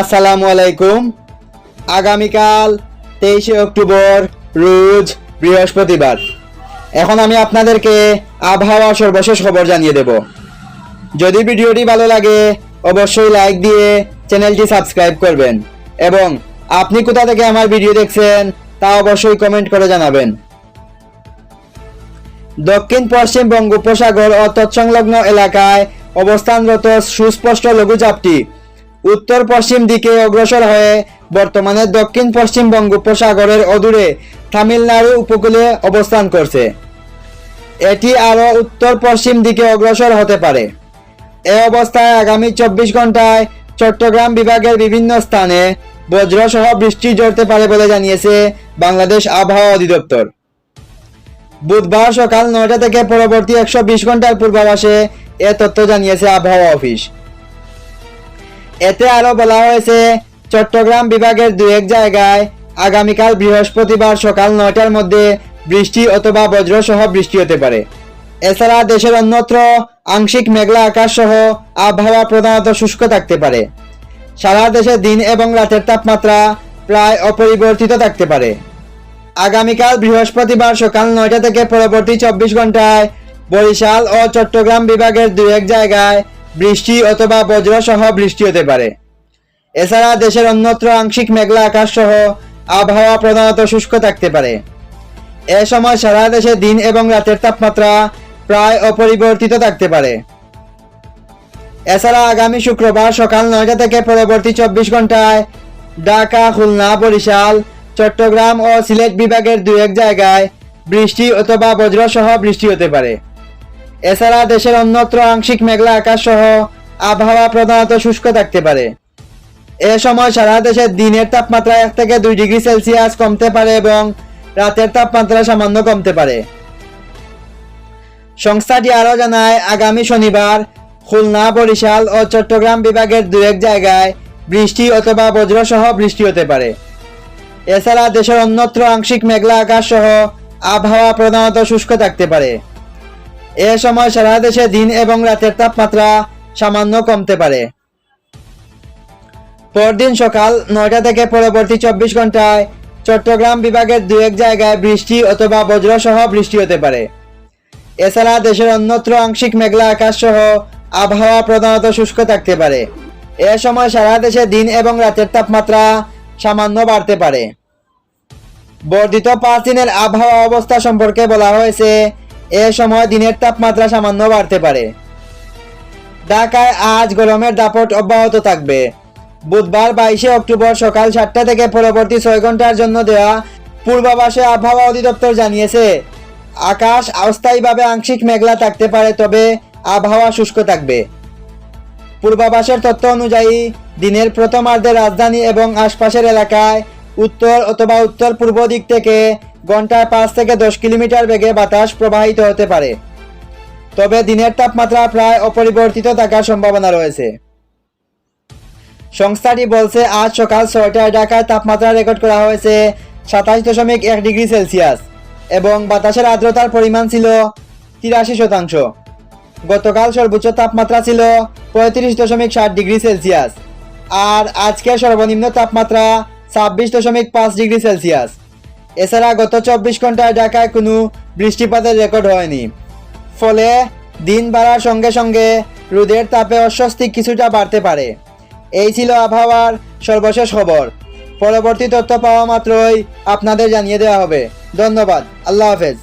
আসসালামু আলাইকুম। আগামীকাল তেইশে অক্টোবর, রোজ বৃহস্পতিবার। এখন আমি আপনাদেরকে আবহাওয়ার সর্বশেষ খবর জানিয়ে দেব। যদি ভিডিওটি ভালো লাগে, অবশ্যই লাইক দিয়ে চ্যানেলটি সাবস্ক্রাইব করবেন এবং আপনি কোথা থেকে আমার ভিডিও দেখছেন, তা অবশ্যই কমেন্ট করে জানাবেন। দক্ষিণ পশ্চিম বঙ্গোপসাগর ও তৎসংলগ্ন এলাকায় অবস্থানরত সুস্পষ্ট লঘুচাপটি উত্তর পশ্চিম দিকে অগ্রসর হয়ে বর্তমানে দক্ষিণ পশ্চিম বঙ্গোপসাগরের অদূরে তামিলনাড়ু উপকূলে অবস্থান করছে। এটি আরও উত্তর পশ্চিম দিকে অগ্রসর হতে পারে। এ অবস্থায় আগামী চব্বিশ ঘন্টায় চট্টগ্রাম বিভাগের বিভিন্ন স্থানে বজ্রসহ বৃষ্টি ঝরতে পারে বলে জানিয়েছে বাংলাদেশ আবহাওয়া অধিদপ্তর। বুধবার সকাল নয়টা থেকে পরবর্তী একশো বিশ ঘণ্টার পূর্বাভাসে এ তথ্য জানিয়েছে আবহাওয়া অফিস। এতে আরও বলা হয়েছে, চট্টগ্রাম বিভাগের দু এক জায়গায় আগামীকাল বৃহস্পতিবার সকাল নয়টার মধ্যে বৃষ্টি অথবা বজ্রসহ বৃষ্টি হতে পারে। এছাড়া দেশের অন্যত্র আংশিক মেঘলা আকাশ সহ আবহাওয়া প্রধানত শুষ্ক থাকতে পারে। সারা দেশে দিন এবং রাতের তাপমাত্রা প্রায় অপরিবর্তিত থাকতে পারে। আগামীকাল বৃহস্পতিবার সকাল নয়টা থেকে পরবর্তী চব্বিশ ঘন্টায় বরিশাল ও চট্টগ্রাম বিভাগের দু এক জায়গায় বৃষ্টি অথবা বজ্রসহ বৃষ্টি হতে পারে। এছাড়া দেশের অন্যত্র আংশিক মেঘলা আকাশ সহ আবহাওয়া প্রধানত শুষ্ক থাকতে পারে। এ সময় সারা দেশে দিন এবং রাতের তাপমাত্রা প্রায় অপরিবর্তিত থাকতে পারে। এছাড়া আগামী শুক্রবার সকাল নয়টা থেকে পরবর্তী চব্বিশ ঘন্টায় ঢাকা, খুলনা, বরিশাল, চট্টগ্রাম ও সিলেট বিভাগের দু এক জায়গায় বৃষ্টি অথবা বজ্রসহ বৃষ্টি হতে পারে। এছাড়া দেশের অন্যত্র আংশিক মেঘলা আকাশ সহ আবহাওয়া প্রধানত শুষ্ক থাকতে পারে। এ সময় সারা দেশে দিনের তাপমাত্রা এক থেকে দুই ডিগ্রি সেলসিয়াস কমতে পারে এবং রাতের তাপমাত্রা সামান্য কমতে পারে। সংস্থাটি আরও জানায়, আগামী শনিবার খুলনা, বরিশাল ও চট্টগ্রাম বিভাগের দু এক জায়গায় বৃষ্টি অথবা বজ্রসহ বৃষ্টি হতে পারে। এছাড়া দেশের অন্যত্র আংশিক মেঘলা আকাশ সহ আবহাওয়া প্রধানত শুষ্ক থাকতে পারে। এ সময় সারা দেশে দিন এবং রাতের তাপমাত্রা সামান্য কমতে পারে। পরদিন সকাল নয়টা থেকে পরবর্তী চব্বিশ ঘন্টায় চট্টগ্রাম বিভাগের দু এক জায়গায় বৃষ্টি অথবা বজ্রসহ বৃষ্টি হতে পারে। এছাড়া দেশের অন্যত্র আংশিক মেঘলা আকাশ সহ আবহাওয়া প্রধানত শুষ্ক থাকতে পারে। এ সময় সারা দেশে দিন এবং রাতের তাপমাত্রা সামান্য বাড়তে পারে। বর্ধিত পাঁচ দিনের আবহাওয়া অবস্থা সম্পর্কে বলা হয়েছে এ সময় দিনের তাপমাত্রা সামান্য বাড়তে পারে। ঢাকায় আজ গরমের দাপট অব্যাহত থাকবে। বুধবার বাইশে অক্টোবর সকাল সাতটা থেকে পরবর্তী ছয় ঘণ্টার জন্য দেওয়া পূর্বাভাসে আবহাওয়া অধিদপ্তর জানিয়েছে, আকাশ অস্থায়ীভাবে আংশিক মেঘলা থাকতে পারে, তবে আবহাওয়া শুষ্ক থাকবে। পূর্বাভাসের তথ্য অনুযায়ী, দিনের প্রথমার্ধে রাজধানী এবং আশপাশের এলাকায় উত্তর অথবা উত্তর পূর্ব দিক থেকে ঘন্টায় পাঁচ থেকে দশ কিলোমিটার বেগে বাতাস প্রবাহিত হতে পারে। তবে দিনের তাপমাত্রা প্রায় অপরিবর্তিত থাকার সম্ভাবনা রয়েছে। সংস্থাটি বলছে, আজ সকাল ছয়টায় ঢাকায় তাপমাত্রা রেকর্ড করা হয়েছে সাতাশ দশমিক এক ডিগ্রি সেলসিয়াস এবং বাতাসের আর্দ্রতার পরিমাণ ছিল তিরাশি শতাংশ। গতকাল সর্বোচ্চ তাপমাত্রা ছিল পঁয়ত্রিশ দশমিক ষাট ডিগ্রি সেলসিয়াস। আর আজকের সর্বনিম্ন তাপমাত্রা ছাব্বিশ দশমিক পাঁচ ডিগ্রি সেলসিয়াস। এছাড়া গত চব্বিশ ঘন্টায় ঢাকায় কোনো বৃষ্টিপাতের রেকর্ড হয়নি। ফলে দিন বাড়ার সঙ্গে সঙ্গে রোদের তাপে অস্বস্তি কিছুটা বাড়তে পারে। এই ছিল আবহাওয়ার সর্বশেষ খবর। পরবর্তী তথ্য পাওয়া মাত্রই আপনাদের জানিয়ে দেওয়া হবে। ধন্যবাদ। আল্লাহ হাফেজ।